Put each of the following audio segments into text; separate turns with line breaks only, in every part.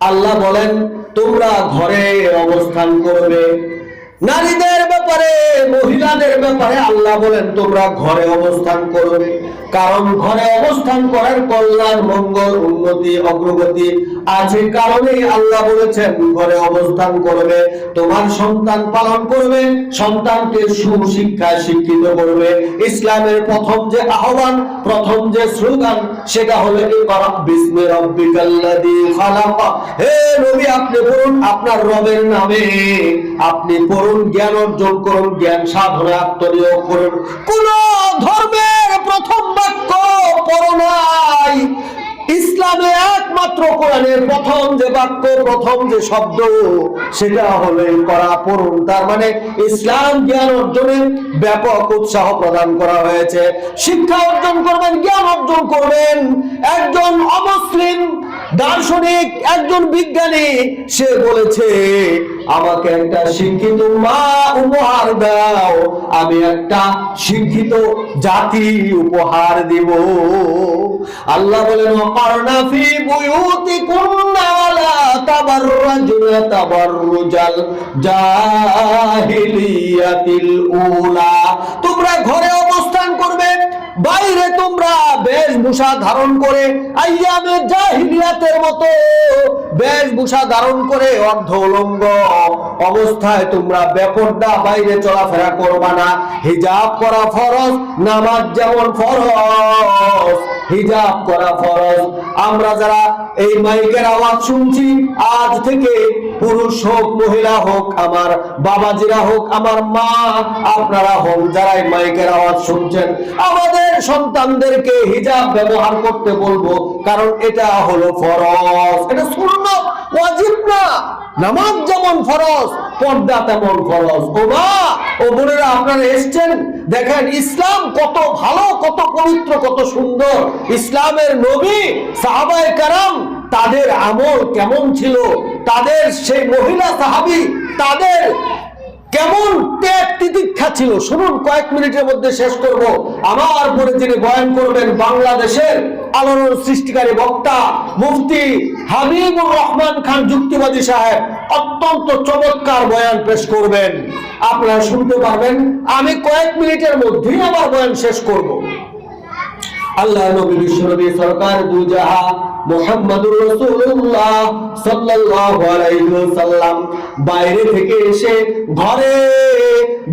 আল্লাহ বলেন বলেন, তোমরা ঘরে অবস্থান করবে। নারীদের ব্যাপারে, মহিলাদের ব্যাপারে আল্লাহ বলেন, তোমরা ঘরে অবস্থান করবে। কারণ ঘরে অবস্থান করার কল্যাণ, মঙ্গল, উন্নতি, অগ্রগতি আছে কারণেই আল্লাহ বলেছেন, ঘরে অবস্থান করবে, তোমার সন্তান পালন করবে, সন্তানকে সুশিক্ষায় শিক্ষিত করবে। ইসলামের প্রথম যে আহ্বান, প্রথম যে স্লোগান, সেটা হলো হে নবী, আপনি পড়ুন আপনার রবের নামে। আপনি পড়ুন জ্ঞান অর্জন করুন, জ্ঞান সাধনা আত্মনিয়োগ করুন। কোন ধর্মের প্রথম বাক্য পড়ো নাই। ইসলামে একমাত্র কোরআনের প্রথম যে বাক্য, প্রথম যে শব্দ, সেটা করা পড়ুন। তার মানে ইসলাম জ্ঞান অর্জনে ব্যাপক উৎসাহ প্রদান করা হয়েছে। শিক্ষা অর্জন করবেন, জ্ঞান অর্জন করবেন। একজন অমুসলিম দার্শনিক একজন বিজ্ঞানী, সে বলেছে, আমাকে একটা শিক্ষিত মা উপহার দাও, আমি একটা শিক্ষিত জাতি উপহার দিব। আল্লাহ বলেন অপারনা ফি বুয়ুতিকুন্না ওয়ালা তাবাররাজুনা তাবাররুজাল জাহিলিয়াতিল উলা। তোমরা ঘরে অবস্থান করবে বাইরে তোমরা বেশভূষা ধারণ করে আইয়ামে জাহিলিয়াতের মতো বেশভূষা ধারণ করে অর্ধ উলঙ্গ। অবস্থায় তোমরা বেপরদা বাইরে চলাফেরা করবা না। হিজাব করা ফরজ, নামাজ যেমন ফরজ। হিজাব করা ফরজ। আমরা যারা এই মাইকের আওয়াজ শুনছি, আজ থেকে পুরুষ হোক, মহিলা হোক, আমার বাবাজিরা হোক, আমার মা, আপনারা হোক যারা এই মাইকের আওয়াজ শুনছেন, আমাদের সন্তানদেরকে হিজাব ব্যবহার করতে বলব, কারণ এটা হলো ফরজ। এটা শূন্য ওয়াজিব না। নামাজ যেমন ফরজ, পর্দা তেমন ফরজ। ও মা, ও বোনেরা, আপনারা এসছেন, দেখেন ইসলাম কত ভালো, কত পবিত্র, কত সুন্দর। ইসলামের নবী, সাহাবায় কারাম, তাদের আমল কেমন ছিল? তাদের সেই মহিলা সাহাবি, তাদের কেমন ত্যাগ তিতিক্ষা ছিল? শুনুন, কয়েক মিনিটের মধ্যে শেষ করব। আমার পরে তিনি বয়ান করবেন, বাংলাদেশের আলোড়ন সৃষ্টিকারী বক্তা, মুফতি হাবিবুর রহমান খান, যুক্তিবাদী সাহেব, অত্যন্ত চমৎকার বয়ান পেশ করবেন। আপনারা শুনতে পারবেন, আমি কয়েক মিনিটের মধ্যেই আমার বয়ান শেষ করব। আল্লাহ নবী বিশ্বনবী সরকার, দুজাহা, মুহাম্মাদুর সাল্লাল্লাহু আলাইহি বাইরে থেকে এসে ঘরে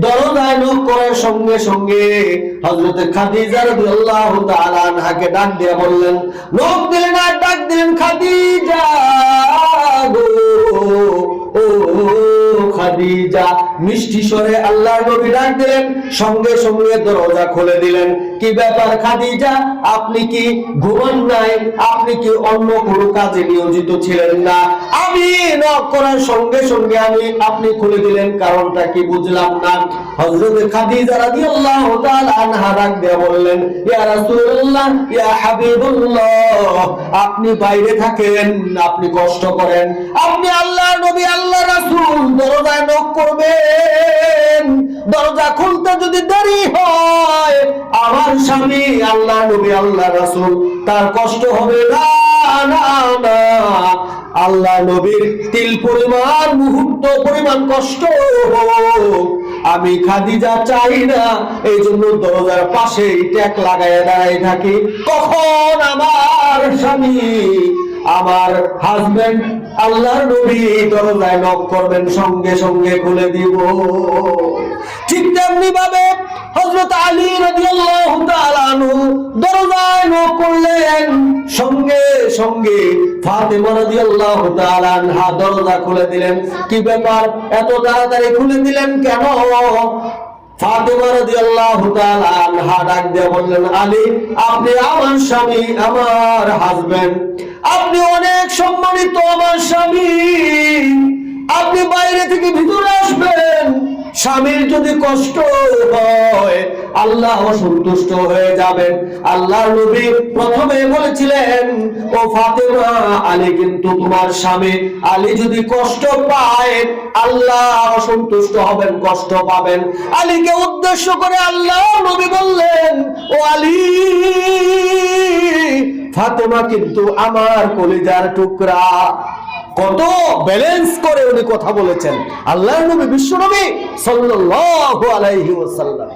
দরজায় নক করার সঙ্গে সঙ্গে হযরত খাদিজা রাদিয়াল্লাহু তাআলা ডাক দিয়ে বললেন নক দিলেন আর ডাক দিলেন খাদিজা গো, ও খাদিজা। মিষ্টি স্বরে আল্লাহ নবী ডাক দিলেন, সঙ্গে সঙ্গে দরজা খুলে দিলেন। কি ব্যাপার খাদিজা? আপনি কি ঘুমান নাই? আপনি কি অন্য কোনো কাজে নিয়োজিত ছিলেন না? আমি নক করার সঙ্গে সঙ্গে আমি আপনি খুলে দিলেন, কারণটা কি বুঝলাম না। হযরত খাদিজা রাদিয়াল্লাহু তাআলা আনহা ডাক দিয়ে বললেন, ইয়া রাসূলুল্লাহ, ইয়া হাবিবুল্লাহ, আপনি বাইরে থাকেন, আপনি কষ্ট করেন। আপনি আল্লাহ, নবী, আল্লাহ, রাসূল, দরজায় নক করবেন। দরজা খুলতে যদি দেরি হয়, আমার স্বামী আল্লাহ, নবী আল্লাহ, রাসুল। তার কষ্ট হবে। না না না। আল্লাহ নবীর তিল পরিমাণ, মুহূর্ত পরিমাণ কষ্ট আমি খাদিজা চাই না। এই জন্য দরজার পাশে ট্যাক লাগায় দাঁড়াই থাকি। কখন আমার স্বামী আমার হাজবেন্ড আল্লাহর নবী দরজায় নক করবেন, সঙ্গে সঙ্গে খুলে দিব। ঠিক তেমনি ভাবে হযরত আলী রাদিয়াল্লাহু তাআলা দরজায় নক করলেন, সঙ্গে সঙ্গে ফাতেমা রাদিয়াল্লাহু তাআলা আনহা দরজা খুলে দিলেন। কি ব্যাপার? এত তাড়াতাড়ি খুলে দিলেন কেন? ডাক বললেন, আলী, আপনি আমার স্বামী, আমার আপনি অনেক সম্মানিত আমার স্বামী। আপনি বাইরে থেকে ভিতরে আসবেন। স্বামীর যদি কষ্ট হয়, আল্লাহ অসন্তুষ্ট হয়ে যাবেন। আল্লাহ নবী প্রথমে বলেছিলেন, ও ফাতেমা আলী, কিন্তু তোমার স্বামী আলী যদি কষ্ট পায়, আল্লাহ অসন্তুষ্ট হবেন, কষ্ট পাবেন। আলীকে উদ্দেশ্য করে আল্লাহ নবী বললেন, ও আলী, ফাতেমা কিন্তু আমার কলিজার টুকরা। কত ব্যালেন্স করে উনি কথা বলেছেন। আল্লাহ নবী বিশ্ব নবী সাল্লাল্লাহু আলাইহি ওয়াসাল্লাম।